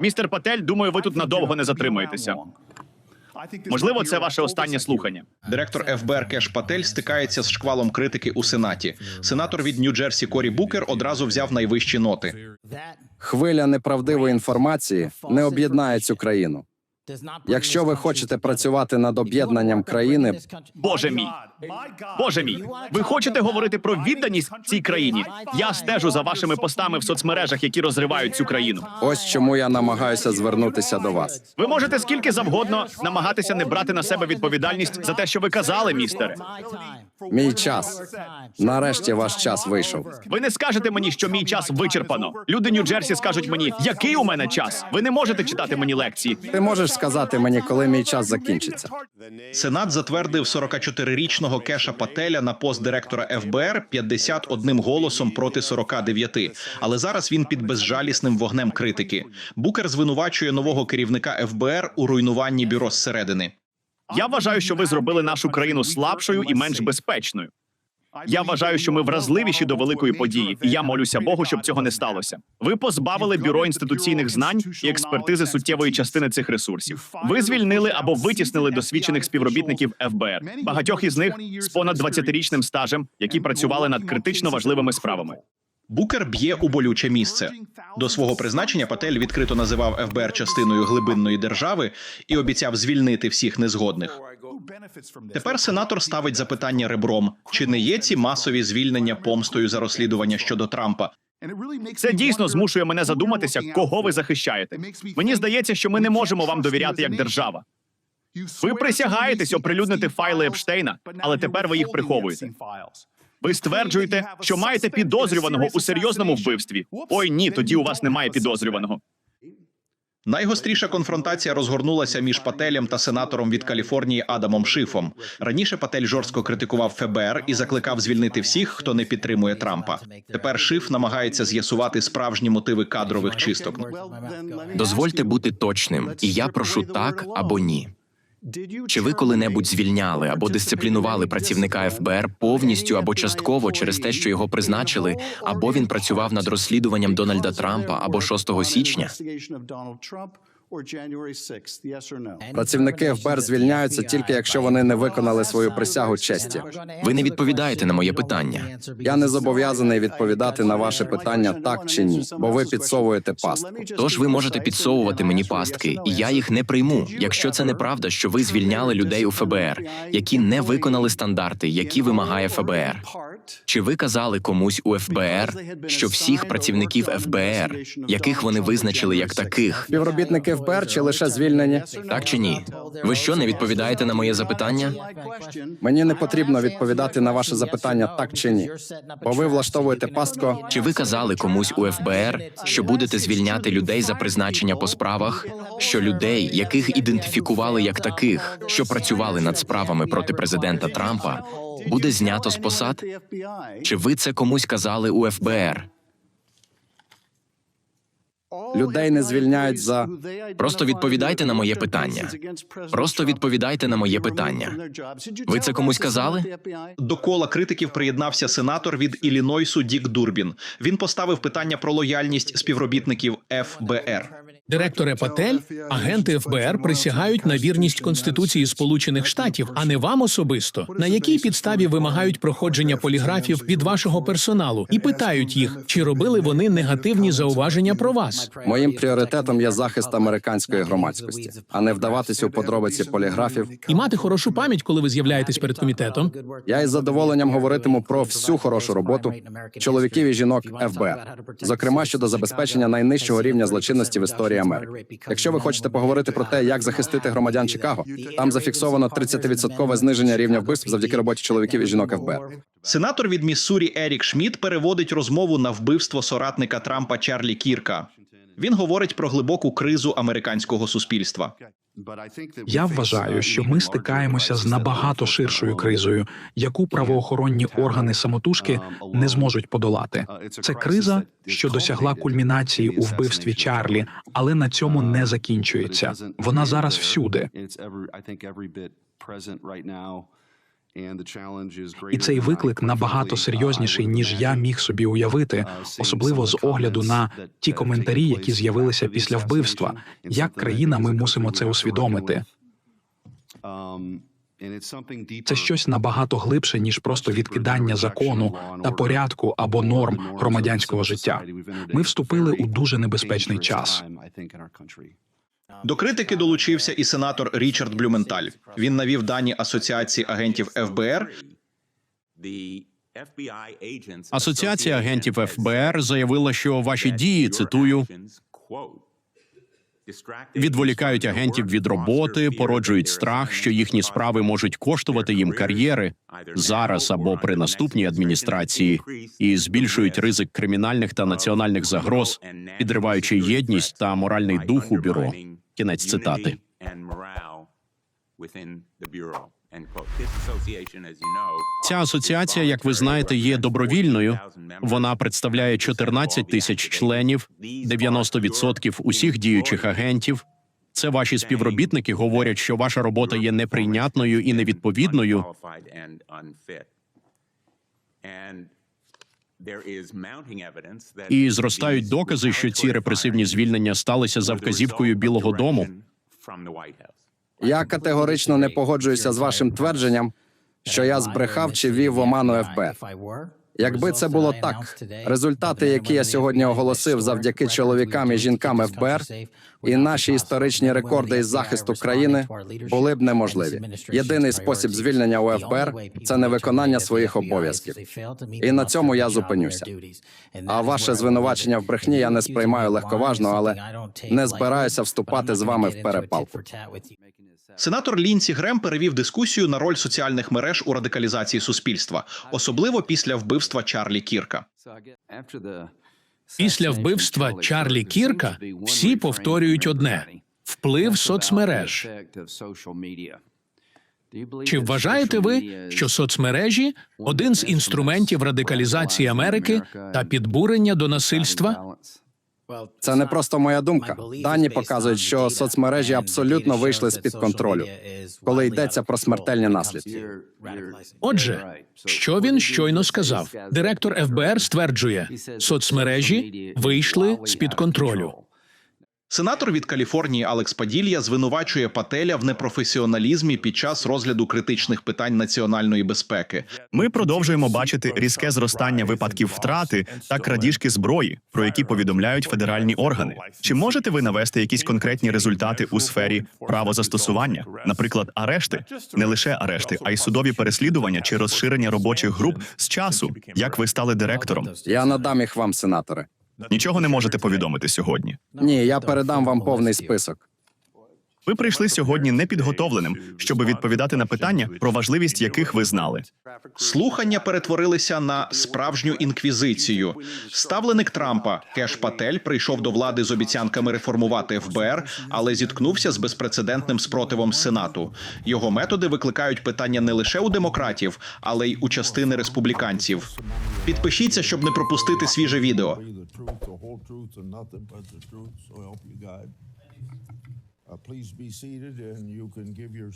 Містер Патель, думаю, ви тут надовго не затримаєтеся. Можливо, це ваше останнє слухання. Директор ФБР Кеш Патель стикається з шквалом критики у сенаті. Сенатор від Нью-Джерсі Корі Букер одразу взяв найвищі ноти. Хвиля неправдивої інформації не об'єднає цю країну. Якщо ви хочете працювати над об'єднанням країни, Боже мій, Боже мій, ви хочете говорити про відданість цій країні? Я стежу за вашими постами в соцмережах, які розривають цю країну. ось чому я намагаюся звернутися до вас. Ви можете скільки завгодно намагатися не брати на себе відповідальність за те, що ви казали, містере. Мій час. Нарешті ваш час вийшов. Ви не скажете мені, що мій час вичерпано. Люди Нью-Джерсі скажуть мені, який у мене час. Ви не можете читати мені лекції. Ти можеш сказати мені, коли мій час закінчиться. Сенат затвердив 44-річного Кеша Пателя на пост директора ФБР 51 голосом проти 49. Але зараз він під безжалісним вогнем критики. Букер звинувачує нового керівника ФБР у руйнуванні бюро зсередини. Я вважаю, що ви зробили нашу країну слабшою і менш безпечною. Я вважаю, що ми вразливіші до великої події, і я молюся Богу, щоб цього не сталося. Ви позбавили бюро інституційних знань і експертизи суттєвої частини цих ресурсів. Ви звільнили або витіснили досвідчених співробітників ФБР, багатьох із них з понад 20-річним стажем, які працювали над критично важливими справами. Букер б'є у болюче місце. До свого призначення Патель відкрито називав ФБР частиною глибинної держави і обіцяв звільнити всіх незгодних. Тепер сенатор ставить запитання ребром: чи не є ці масові звільнення помстою за розслідування щодо Трампа? Це дійсно змушує мене задуматися, кого ви захищаєте. Мені здається, що ми не можемо вам довіряти як держава. Ви присягаєтесь оприлюднити файли Епштейна, але тепер ви їх приховуєте. Ви стверджуєте, що маєте підозрюваного у серйозному вбивстві. Ой, ні, тоді у вас немає підозрюваного. Найгостріша конфронтація розгорнулася між Пателем та сенатором від Каліфорнії Адамом Шифом. Раніше Патель жорстко критикував ФБР і закликав звільнити всіх, хто не підтримує Трампа. Тепер Шиф намагається з'ясувати справжні мотиви кадрових чисток. Дозвольте бути точним, і я прошу так або ні. Чи ви коли-небудь звільняли або дисциплінували працівника ФБР повністю або частково через те, що його призначили, або він працював над розслідуванням Дональда Трампа або 6 січня? Працівники ФБР звільняються тільки якщо вони не виконали свою присягу честі. Ви не відповідаєте на моє питання. Я не зобов'язаний відповідати на ваше питання так чи ні, бо ви підсовуєте пастку. Тож ви можете підсовувати мені пастки, і я їх не прийму. Якщо це неправда, що ви звільняли людей у ФБР, які не виконали стандарти, які вимагає ФБР. Чи ви казали комусь у ФБР, що всіх працівників ФБР, яких вони визначили як таких, Співробітники ФБР чи лише звільнені? так чи ні? Ви що не відповідаєте на моє запитання? Мені не потрібно відповідати на ваше запитання так чи ні, бо ви влаштовуєте пастку. Чи ви казали комусь у ФБР, що будете звільняти людей за призначення по справах? Що людей, яких ідентифікували як таких, що працювали над справами проти президента Трампа, буде знято з посад? Чи ви це комусь казали у ФБР? Людей не звільняють за Просто відповідайте на моє питання. Просто відповідайте на моє питання. Ви це комусь казали? До кола критиків приєднався сенатор від Іллінойсу Дік Дурбін. Він поставив питання про лояльність співробітників ФБР. Директоре Патель, агенти ФБР присягають на вірність Конституції Сполучених Штатів, а не вам особисто. На якій підставі вимагають проходження поліграфів від вашого персоналу і питають їх, чи робили вони негативні зауваження про вас. Моїм пріоритетом є захист американської громадськості, а не вдаватися у подробиці поліграфів. І мати хорошу пам'ять, коли ви з'являєтесь перед комітетом. Я із задоволенням говоритиму про всю хорошу роботу чоловіків і жінок ФБР, зокрема щодо забезпечення найнижчого рівня злочинності в історії Америки. Якщо ви хочете поговорити про те, як захистити громадян Чикаго, там зафіксовано 30-відсоткове зниження рівня вбивств завдяки роботі чоловіків і жінок ФБР. Сенатор від Міссурі Ерік Шмідт переводить розмову на вбивство соратника Трампа Чарлі Кірка. Він говорить про глибоку кризу американського суспільства. Я вважаю, що ми стикаємося з набагато ширшою кризою, яку правоохоронні органи самотужки не зможуть подолати. Це криза, що досягла кульмінації у вбивстві Чарлі, але на цьому не закінчується. Вона зараз всюди. І цей виклик набагато серйозніший, ніж я міг собі уявити, особливо з огляду на ті коментарі, які з'явилися після вбивства. Як країна ми мусимо це усвідомити? Це щось набагато глибше, ніж просто відкидання закону та порядку або норм громадянського життя. Ми вступили у дуже небезпечний час. До критики долучився і сенатор Річард Блюменталь. Він навів дані Асоціації агентів ФБР Асоціація агентів ФБР заявила, що ваші дії цитую відволікають агентів від роботи, породжують страх, що їхні справи можуть коштувати їм кар'єри зараз або при наступній адміністрації, і збільшують ризик кримінальних та національних загроз, підриваючи єдність та моральний дух у бюро. Кінець цитати. Ця асоціація, як ви знаєте, є добровільною. Вона представляє 14 тисяч членів, 90% усіх діючих агентів. Це ваші співробітники говорять, що ваша робота є неприйнятною і невідповідною. І зростають докази, що ці репресивні звільнення сталися за вказівкою Білого Дому. Я категорично не погоджуюся з вашим твердженням, що я збрехав чи вів в оману ФБР. Якби це було так, результати, які я сьогодні оголосив завдяки чоловікам і жінкам ФБР, і наші історичні рекорди із захисту країни були б неможливі. Єдиний спосіб звільнення у ФБР – це невиконання своїх обов'язків. І на цьому я зупинюся. А ваше звинувачення в брехні я не сприймаю легковажно, але не збираюся вступати з вами в перепалку. Сенатор Лінсі Грем перевів дискусію на роль соціальних мереж у радикалізації суспільства, особливо після вбивства Чарлі Кірка. Після вбивства Чарлі Кірка всі повторюють одне: вплив соцмереж. Чи вважаєте ви, що соцмережі один з інструментів радикалізації Америки та підбурення до насильства? Це не просто моя думка. Дані показують, що соцмережі абсолютно вийшли з під контролю, коли йдеться про смертельні наслідки. Отже, що він щойно сказав? Директор ФБР стверджує, соцмережі вийшли з під контролю. Сенатор від Каліфорнії Алекс Паділья звинувачує Пателя в непрофесіоналізмі під час розгляду критичних питань національної безпеки. Ми продовжуємо бачити різке зростання випадків втрати та крадіжки зброї, про які повідомляють федеральні органи. Чи можете ви навести якісь конкретні результати у сфері правозастосування, наприклад, арешти, не лише арешти, а й судові переслідування чи розширення робочих груп з часу, як ви стали директором? Я надам їх вам, сенаторе. Нічого не можете повідомити сьогодні. Ні, я передам вам повний список. Ви прийшли сьогодні непідготовленим, щоб відповідати на питання, про важливість яких ви знали. Слухання перетворилися на справжню інквізицію. Ставленик Трампа Кеш Патель прийшов до влади з обіцянками реформувати ФБР, але зіткнувся з безпрецедентним спротивом Сенату. Його методи викликають питання не лише у демократів, але й у частини республіканців. Підпишіться, щоб не пропустити свіже відео. Uh, please be seated and you can give your